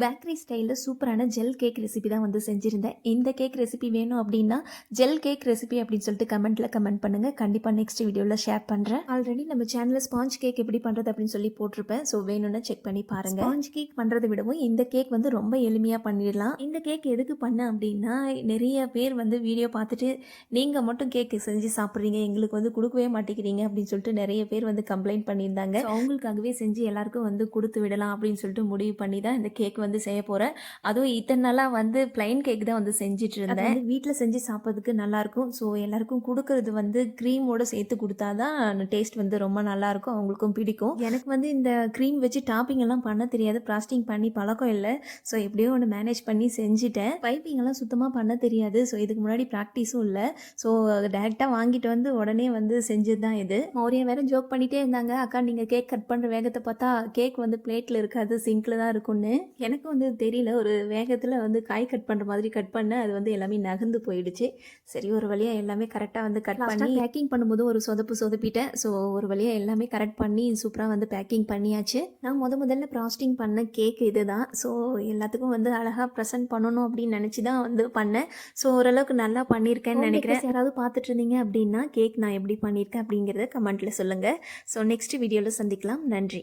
Bakery ஸ்டைலில் சூப்பரான gel cake recipe தான் வந்து செஞ்சுருந்தேன். இந்த கேக் ரெசிபி வேணும் அப்படின்னா ஜெல் கேக் ரெசிபி அப்படின்னு சொல்லிட்டு கமெண்ட்டில் கமெண்ட் பண்ணுங்கள் கண்டிப்பாக நெக்ஸ்ட் வீடியோவில் ஷேர் பண்ணுறேன் ஆல்ரெடி நம்ம சேனலில் ஸ்பாஞ்ச் கேக் எப்படி பண்ணுறது அப்படின்னு சொல்லி போட்டிருப்பேன். ஸோ வேணும்னா செக் பண்ணி பாருங்கள் ஸ்பாஞ்ச் கேக் பண்ணுறதை விடவும் இந்த கேக் வந்து ரொம்ப எளிமையாக பண்ணிடலாம். இந்த கேக் எதுக்கு பண்ண அப்படின்னா நிறைய பேர் வந்து வீடியோ பார்த்துட்டு நீங்கள் மட்டும் கேக் செஞ்சு சாப்பிட்றீங்க எங்களுக்கு வந்து கொடுக்கவே மாட்டேங்கிறீங்க அப்படின்னு சொல்லிட்டு நிறைய பேர் வந்து கம்ப்ளைண்ட் பண்ணியிருந்தாங்க. அவங்களுக்காகவே செஞ்சு எல்லாருக்கும் வந்து கொடுத்து விடலாம் அப்படின்னு சொல்லிட்டு முடிவு பண்ணி தான் இந்த கேக் வந்து செய்ய போகிறேன் அதுவும் இத்தனை நாளாக வந்து பிளைன் கேக் தான் வந்து செஞ்சுட்டு இருந்தேன் வீட்டில் செஞ்சு சாப்பிட்றதுக்கு நல்லாயிருக்கும் ஸோ எல்லாருக்கும் கொடுக்கறது வந்து க்ரீமோட சேர்த்து கொடுத்தா தான் டேஸ்ட் வந்து ரொம்ப நல்லாயிருக்கும் அவங்களுக்கும் பிடிக்கும். எனக்கு வந்து இந்த க்ரீம் வச்சு டாப்பிங் எல்லாம் பண்ண தெரியாது. பிளாஸ்டிங் பண்ணி பழக்கம் இல்லை. ஸோ எப்படியோ ஒன்று மேனேஜ் பண்ணி செஞ்சுட்டேன். பைப்பிங் எல்லாம் சுத்தமாக பண்ண தெரியாது. ஸோ இதுக்கு முன்னாடி ப்ராக்டிஸும் இல்லை. ஸோ டேரெக்டாக வாங்கிட்டு வந்து உடனே வந்து செஞ்சது தான் இது. மௌரியா வேற ஜோக் பண்ணிட்டே இருந்தாங்க. அக்கா நீங்கள் கேக் கட் பண்ணுற வேகத்தை பார்த்தா கேக் வந்து பிளேட்டில் இருக்காது சிங்கில் தான் இருக்கும்னு. எனக்கு வந்து தெரியல. ஒரு வேகத்தில் வந்து காய் கட் பண்ணுற மாதிரி கட் பண்ண அது வந்து எல்லாமே நகர்ந்து போயிடுச்சு. சரி ஒரு வழியாக எல்லாமே கரெக்டாக வந்து கட் பண்ணி பேக்கிங் பண்ணும்போது ஒரு சொதப்பு சொதப்பிட்டேன். ஸோ ஒரு வழியாக எல்லாமே கரெக்ட் பண்ணி சூப்பராக வந்து பேக்கிங் பண்ணியாச்சு. நான் முத முதல்ல ஃப்ராஸ்டிங் பண்ண கேக் இது தான் ஸோ எல்லாத்துக்கும் வந்து அழகாக ப்ரெசென்ட் பண்ணணும் அப்படின்னு நினச்சி தான் வந்து பண்ணேன். ஸோ ஓரளவுக்கு நல்லா பண்ணியிருக்கேன்னு நினைக்கிறேன். யாராவது பார்த்துட்டு இருந்தீங்க அப்படின்னா கேக் நான் எப்படி பண்ணியிருக்கேன் அப்படிங்கிறத கமெண்ட்டில் சொல்லுங்கள் ஸோ நெக்ஸ்ட் வீடியோவில் சந்திக்கலாம். நன்றி.